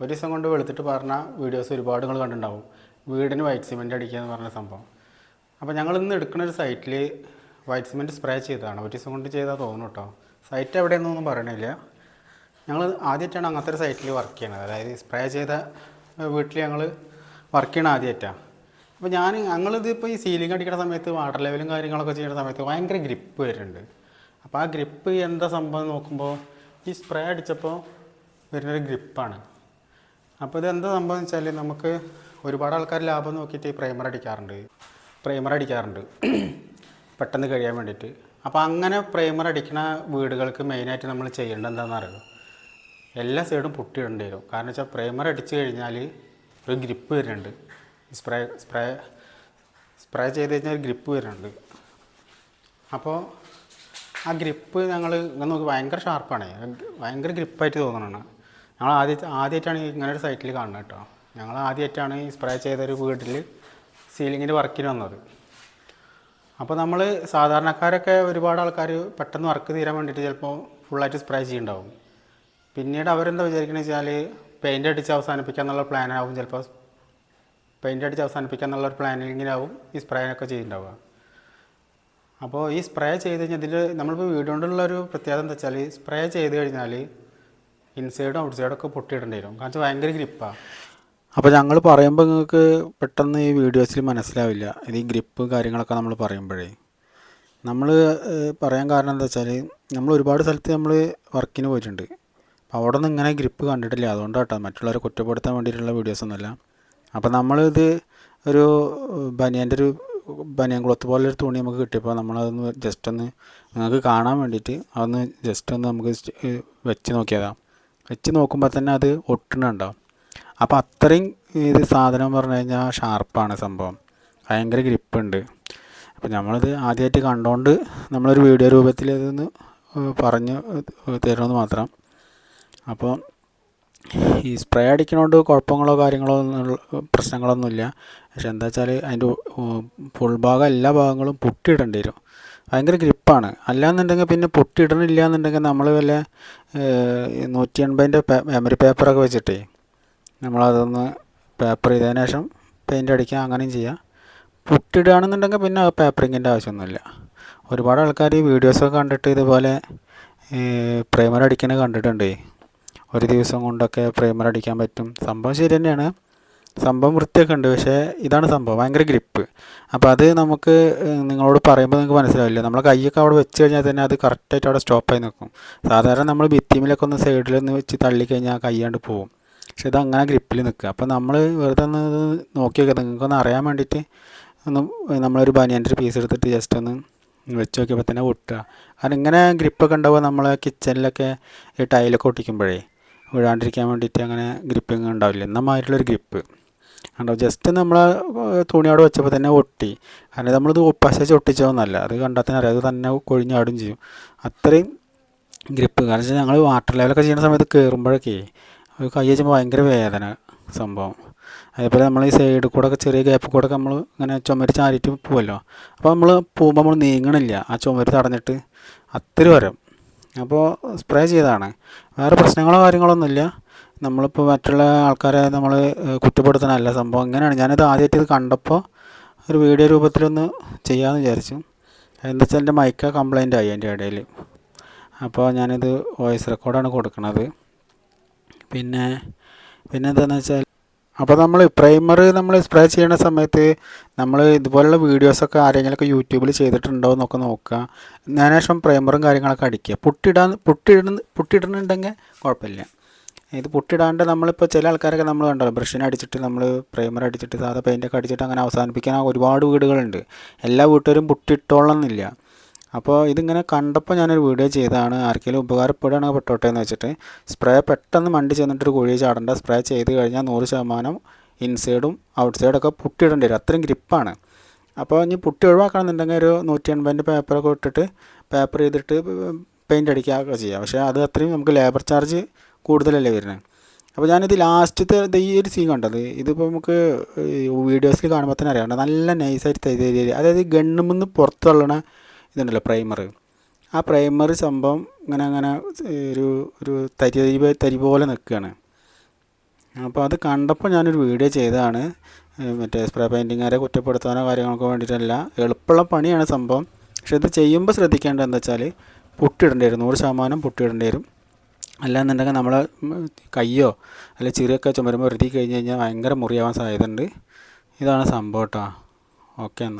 ഒരു ദിവസം കൊണ്ട് വെളുത്തിട്ട് പറഞ്ഞ വീഡിയോസ് ഒരുപാട് നിങ്ങൾ കണ്ടിട്ടുണ്ടാവും. വീടിന് വൈറ്റ് സിമെന്റ് അടിക്കുക എന്ന് പറഞ്ഞ സംഭവം. അപ്പോൾ ഞങ്ങൾ ഇന്ന് എടുക്കുന്ന ഒരു സൈറ്റിൽ വൈറ്റ് സിമെന്റ് സ്പ്രേ ചെയ്തതാണ്. ഒരു ദിവസം കൊണ്ട് ചെയ്താൽ തോന്നുന്നു കേട്ടോ സൈറ്റ് എവിടെയെന്നൊന്നും പറയണില്ല. ഞങ്ങൾ ആദ്യമായിട്ടാണ് അങ്ങനത്തെ ഒരു സൈറ്റിൽ വർക്ക് ചെയ്യണത്. അതായത് സ്പ്രേ ചെയ്ത വീട്ടിൽ ഞങ്ങൾ വർക്ക് ചെയ്യണ ആദ്യമായിട്ടാണ് അപ്പോൾ ഞാൻ ഞങ്ങളിത് ഇപ്പോൾ ഈ സീലിംഗ് അടിക്കുന്ന സമയത്ത് വാട്ടർ ലെവലും കാര്യങ്ങളൊക്കെ ചെയ്യുന്ന സമയത്ത് ഭയങ്കര ഗ്രിപ്പ് വരുന്നുണ്ട്. അപ്പോൾ ആ ഗ്രിപ്പ് എന്താ സംഭവം നോക്കുമ്പോൾ ഈ സ്പ്രേ അടിച്ചപ്പോൾ വരുന്നൊരു ഗ്രിപ്പാണ് അപ്പോൾ എന്താ സംഭവം എന്ന് വെച്ചാൽ നമുക്ക് ഒരുപാട് ആൾക്കാർ ലാഭം നോക്കിയിട്ട് പ്രൈമർ അടിക്കാറുണ്ട്. പ്രൈമർ അടിക്കാറുണ്ട്. പെട്ടെന്ന് കഴിയാൻ വേണ്ടിയിട്ട്. അപ്പോൾ അങ്ങനെ പ്രൈമർ അടിക്കുന്ന വീടുകൾക്ക് മെയിനായിട്ട് നമ്മൾ ചെയ്യേണ്ടത് എന്താണെന്ന് അറിയുമോ എല്ലാ സൈഡും പൊട്ടിയിടേണ്ടി വരും. കാരണം വെച്ചാൽ പ്രൈമർ അടിച്ചു കഴിഞ്ഞാൽ ഒരു ഗ്രിപ്പ് വരുന്നുണ്ട്. സ്പ്രേ സ്പ്രേ സ്പ്രേ ചെയ്ത് കഴിഞ്ഞാൽ ഒരു ഗ്രിപ്പ് വരുന്നുണ്ട്. അപ്പോൾ ആ ഗ്രിപ്പ് ഞങ്ങൾ നോക്കി ഭയങ്കര ഷാർപ്പാണ് ഭയങ്കര ഗ്രിപ്പായിട്ട് തോന്നണതാണ്. ഞങ്ങൾ ആദ്യം ആദ്യമായിട്ടാണ് ഇങ്ങനെ ഒരു സൈറ്റിൽ കാണുന്നത് കേട്ടോ. ഞങ്ങൾ ആദ്യമായിട്ടാണ് ഈ സ്പ്രേ ചെയ്തൊരു വീട്ടിൽ സീലിങ്ങിന്റെ വർക്കിന് വന്നത്. അപ്പോൾ നമ്മൾ സാധാരണക്കാരൊക്കെ ഒരുപാട് ആൾക്കാർ പെട്ടെന്ന് വർക്ക് തീരാൻ വേണ്ടിയിട്ട് ചിലപ്പോൾ ഫുള്ളായിട്ട് സ്പ്രേ ചെയ്യുന്നുണ്ടാവും പിന്നീട് അവരെന്താ വിചാരിക്കണമെന്ന് വെച്ചാൽ പെയിന്റ് അടിച്ച് അവസാനിപ്പിക്കുക എന്നുള്ള പ്ലാനാവും ചിലപ്പോൾ പെയിന്റ് അടിച്ച് അവസാനിപ്പിക്കുക എന്നുള്ള ഒരു പ്ലാനിങ്ങിനാവും ഈ സ്പ്രേനൊക്കെ ചെയ്യുന്നുണ്ടാവുക അപ്പോൾ ഈ സ്പ്രേ ചെയ്ത് കഴിഞ്ഞാൽ ഇതിൽ നമ്മളിപ്പോൾ വീട് കൊണ്ടുള്ള ഒരു പ്രത്യേകത എന്താ വെച്ചാൽ സ്പ്രേ ചെയ്ത് കഴിഞ്ഞാൽ ഇൻസൈഡും ഔട്ട് സൈഡും ഒക്കെ പൊട്ടിയിടേണ്ടി വരും കാരണം ഭയങ്കര ഗ്രിപ്പാണ് അപ്പോൾ ഞങ്ങൾ പറയുമ്പോൾ നിങ്ങൾക്ക് പെട്ടെന്ന് ഈ വീഡിയോസിൽ മനസ്സിലാവില്ല. ഇത് ഈ ഗ്രിപ്പ് കാര്യങ്ങളൊക്കെ നമ്മൾ പറയുമ്പോഴേ. നമ്മൾ പറയാൻ കാരണം എന്താ വെച്ചാൽ നമ്മൾ ഒരുപാട് സ്ഥലത്ത് നമ്മൾ വർക്കിന് പോയിട്ടുണ്ട്. അപ്പോൾ അവിടെ നിന്ന് ഇങ്ങനെ ഗ്രിപ്പ് കണ്ടിട്ടില്ല. അതുകൊണ്ടാണ് കേട്ടോ മറ്റുള്ളവരെ കുറ്റപ്പെടുത്താൻ വേണ്ടിയിട്ടുള്ള വീഡിയോസൊന്നുമല്ല അപ്പോൾ നമ്മളിത് ഒരു ബനിയന്റെ ഒരു ബനിയൻ ക്ലോത്ത് പോലെ ഒരു തുണി നമുക്ക് കിട്ടിയപ്പോൾ നമ്മളതൊന്ന് ജസ്റ്റ് ഒന്ന് നിങ്ങൾക്ക് കാണാൻ വേണ്ടിയിട്ട് അതൊന്ന് ജസ്റ്റ് ഒന്ന് നമുക്ക് വെച്ച് നോക്കിയതാണ് വെച്ച് നോക്കുമ്പോൾ തന്നെ അത് ഒട്ടണുണ്ടാവും അപ്പോൾ അത്രയും ഇത് സാധനം പറഞ്ഞു കഴിഞ്ഞാൽ ഷാർപ്പാണ് സംഭവം. ഭയങ്കര ഗ്രിപ്പുണ്ട്. അപ്പോൾ നമ്മളിത് ആദ്യമായിട്ട് കണ്ടുകൊണ്ട് നമ്മളൊരു വീഡിയോ രൂപത്തിൽ ഇതൊന്ന് പറഞ്ഞ് തരുമെന്ന് മാത്രം. അപ്പോൾ ഈ സ്പ്രേ അടിക്കണോണ്ട് കുഴപ്പങ്ങളോ കാര്യങ്ങളോ ഒന്നുള്ള പ്രശ്നങ്ങളൊന്നുമില്ല. പക്ഷെ എന്താ വെച്ചാൽ അതിന്റെ ഫുൾ ഭാഗം എല്ലാ ഭാഗങ്ങളും പൊട്ടിയിടേണ്ടി വരും. ഭയങ്കര ഗ്രിപ്പാണ് അല്ലാന്നുണ്ടെങ്കിൽ പിന്നെ പൊട്ടിയിടണില്ല എന്നുണ്ടെങ്കിൽ നമ്മൾ വല്ല നൂറ്റി എൺപതിന്റെ മെമ്മറി പേപ്പറൊക്കെ വെച്ചിട്ടേ നമ്മളതൊന്ന് പേപ്പർ ചെയ്തതിന് ശേഷം പെയിന്റ് അടിക്കുക അങ്ങനെയും ചെയ്യാം പൊട്ടിടുകയാണെന്നുണ്ടെങ്കിൽ പിന്നെ പേപ്പറിങ്ങിന്റെ ആവശ്യമൊന്നുമില്ല. ഒരുപാട് ആൾക്കാർ ഈ വീഡിയോസൊക്കെ കണ്ടിട്ട് ഇതുപോലെ പ്രൈമർ അടിക്കണ കണ്ടിട്ടുണ്ട്. ഒരു ദിവസം കൊണ്ടൊക്കെ പ്രൈമർ അടിക്കാൻ പറ്റും. സംഭവം ശരി തന്നെയാണ്. സംഭവം വൃത്തിയൊക്കെ ഉണ്ട് പക്ഷേ ഇതാണ് സംഭവം. ഭയങ്കര ഗ്രിപ്പ് അപ്പോൾ അത് നമുക്ക് നിങ്ങളോട് പറയുമ്പോൾ നിങ്ങൾക്ക് മനസ്സിലാവില്ല? നമ്മളെ കൈയൊക്കെ അവിടെ വെച്ച് കഴിഞ്ഞാൽ തന്നെ അത് കറക്റ്റായിട്ട് അവിടെ സ്റ്റോപ്പായി നിൽക്കും. സാധാരണ നമ്മൾ ഭിത്തിമിലൊക്കെ ഒന്ന് സൈഡിൽ ഒന്ന് വെച്ച് തള്ളിക്കഴിഞ്ഞാൽ കൈയാണ്ട് പോവും. പക്ഷെ ഇത് അങ്ങനെ ഗ്രിപ്പിൽ നിൽക്കുക. അപ്പോൾ നമ്മൾ വെറുതെ ഒന്ന് നോക്കി നോക്കുക നിങ്ങൾക്കൊന്ന് അറിയാൻ വേണ്ടിയിട്ട് ഒന്ന് നമ്മളൊരു ബനിയന്റെ പീസ് എടുത്തിട്ട് ജസ്റ്റ് ഒന്ന് വെച്ച് നോക്കിയപ്പോൾ തന്നെ ഒട്ടുക കാരണം ഇങ്ങനെ ഗ്രിപ്പൊക്കെ ഉണ്ടാവുക നമ്മളെ കിച്ചണിലൊക്കെ ഈ ടൈലൊക്കെ ഒട്ടിക്കുമ്പോഴേ വീഴാണ്ടിരിക്കാൻ വേണ്ടിയിട്ട് അങ്ങനെ ഗ്രിപ്പിങ് ഉണ്ടാവില്ല. എന്നമായിട്ടുള്ളൊരു ഗ്രിപ്പ് കണ്ടോ? ജസ്റ്റ് നമ്മൾ തുണിയോട് വെച്ചപ്പോൾ തന്നെ ഒട്ടി. കാരണം നമ്മളിത് പശച്ച് ഒട്ടിച്ചതൊന്നല്ല. അത് കണ്ടാൽ തന്നെ അറിയാം. അത് തന്നെ കൊഴിഞ്ഞാടും ചെയ്യും. അത്രയും ഗ്രിപ്പ് കാരണം വെച്ചാൽ ഞങ്ങൾ വാട്ടർ ലെവലൊക്കെ ചെയ്യുന്ന സമയത്ത് കയറുമ്പോഴൊക്കെ കൈ വെച്ചപ്പോൾ ഭയങ്കര വേദന സംഭവം. അതേപോലെ നമ്മൾ ഈ സൈഡിൽ കൂടെ ഒക്കെ ചെറിയ ഗ്യാപ്പ് കൂടെ ഒക്കെ നമ്മൾ ഇങ്ങനെ ചുമര് ചാരിയിട്ട് പോകുമല്ലോ അപ്പോൾ നമ്മൾ പോകുമ്പോൾ നമ്മൾ നീങ്ങണില്ല. ആ ചുമര് തടഞ്ഞിട്ട് അത്ര വരും. അപ്പോൾ സ്പ്രേ ചെയ്തതാണ്. വേറെ പ്രശ്നങ്ങളോ കാര്യങ്ങളൊന്നുമില്ല നമ്മളിപ്പോൾ മറ്റുള്ള ആൾക്കാരെ നമ്മൾ കുറ്റപ്പെടുത്തണമല്ല സംഭവം ഇങ്ങനെയാണ്. ഞാനിത് ആദ്യമായിട്ട് ഇത് കണ്ടപ്പോൾ ഒരു വീഡിയോ രൂപത്തിലൊന്ന് ചെയ്യാമെന്ന് വിചാരിച്ചു. എന്താ വെച്ചാൽ എന്റെ മൈക്ക കംപ്ലൈന്റ് ആയി എന്റെ ഇടയിൽ. അപ്പോൾ ഞാനിത് വോയിസ് റെക്കോർഡാണ് കൊടുക്കുന്നത് പിന്നെ പിന്നെ എന്താണെന്ന് വെച്ചാൽ അപ്പോൾ നമ്മൾ പ്രൈമർ നമ്മൾ സ്പ്രേ ചെയ്യുന്ന സമയത്ത് നമ്മൾ ഇതുപോലുള്ള വീഡിയോസൊക്കെ ആരെങ്കിലുമൊക്കെ യൂട്യൂബിൽ ചെയ്തിട്ടുണ്ടോ എന്നൊക്കെ നോക്കുക അതിന് പ്രൈമറും കാര്യങ്ങളൊക്കെ അടിക്കുക. പുട്ടിടാൻ പുട്ടിടുന്ന പുട്ടിടുന്നുണ്ടെങ്കിൽ കുഴപ്പമില്ല. ഇത് പുട്ടിടാണ്ട് നമ്മളിപ്പോൾ ചില ആൾക്കാരൊക്കെ നമ്മൾ കണ്ടല്ലോ ബ്രഷിനെ അടിച്ചിട്ട് നമ്മൾ പ്രൈമർ അടിച്ചിട്ട് സാധാ പെയിന്റൊക്കെ അടിച്ചിട്ട് അങ്ങനെ അവസാനിപ്പിക്കാൻ ഒരുപാട് വീടുകളുണ്ട്. എല്ലാ വീട്ടുകാരും പുട്ടിട്ടോളന്നില്ല അപ്പോൾ ഇതിങ്ങനെ കണ്ടപ്പോൾ ഞാനൊരു വീഡിയോ ചെയ്തതാണ് ആർക്കെങ്കിലും ഉപകാരപ്പെടുകയാണെങ്കിൽ പെട്ടോട്ടെ എന്ന് വെച്ചിട്ട് സ്പ്രേ പെട്ടെന്ന് മണ്ടി ചെന്നിട്ടൊരു കുഴി ചാടേണ്ട. സ്പ്രേ ചെയ്ത് കഴിഞ്ഞാൽ നൂറ് ശതമാനം ഇൻസൈഡും ഔട്ട് സൈഡൊക്കെ പുട്ടിയിടേണ്ടി വരും. അത്രയും ഗ്രിപ്പാണ്. അപ്പോൾ ഇനി പുട്ടി ഒഴിവാക്കണമെന്നുണ്ടെങ്കിൽ ഒരു നൂറ്റി എൺപതിന്റെ പേപ്പറൊക്കെ ഇട്ടിട്ട് പേപ്പർ ചെയ്തിട്ട് പെയിന്റ് അടിക്കുകയൊക്കെ ചെയ്യാം. പക്ഷേ അത് അത്രയും നമുക്ക് ലേബർ ചാർജ് കൂടുതലല്ലേ വരുന്നത്. അപ്പോൾ ഞാനിത് ലാസ്റ്റത്തെ ഈ ഒരു സീൻ കണ്ടത്. ഇതിപ്പോൾ നമുക്ക് വീഡിയോസിൽ കാണുമ്പോൾ തന്നെ അറിയാം. നല്ല നൈസായിട്ട് അതായത് ഗണ്ണുമെന്ന് പുറത്ത് തള്ളണ ഇതുണ്ടല്ലോ പ്രൈമർ ആ പ്രൈമറി സംഭവം ഇങ്ങനെ അങ്ങനെ ഒരു ഒരു തരി തരി പോലെ നിൽക്കുകയാണ്. അപ്പോൾ അത് കണ്ടപ്പോൾ ഞാനൊരു വീഡിയോ ചെയ്തതാണ്. മറ്റേ സ്പ്രേ പെയിന്റിങ്ങാരെ കുറ്റപ്പെടുത്താനോ കാര്യങ്ങൾക്കോ വേണ്ടിയിട്ടല്ല. എളുപ്പമുള്ള പണിയാണ് സംഭവം. പക്ഷെ ഇത് ചെയ്യുമ്പോൾ ശ്രദ്ധിക്കേണ്ടത് എന്താ വെച്ചാൽ പൊട്ടിയിടേണ്ടി വരും. നൂറ് ശതമാനം പൊട്ടിയിടേണ്ടി വരും. അല്ലാന്നുണ്ടെങ്കിൽ നമ്മൾ കയ്യോ അല്ലെങ്കിൽ ചെറിയൊക്കെ ചുമരുമ്പോൾ ഒരുതി കഴിഞ്ഞ് കഴിഞ്ഞാൽ ഭയങ്കര മുറിയാവാൻ സാധ്യതയുണ്ട്. ഇതാണ് സംഭവം കേട്ടോ. ഓക്കെ എന്നാൽ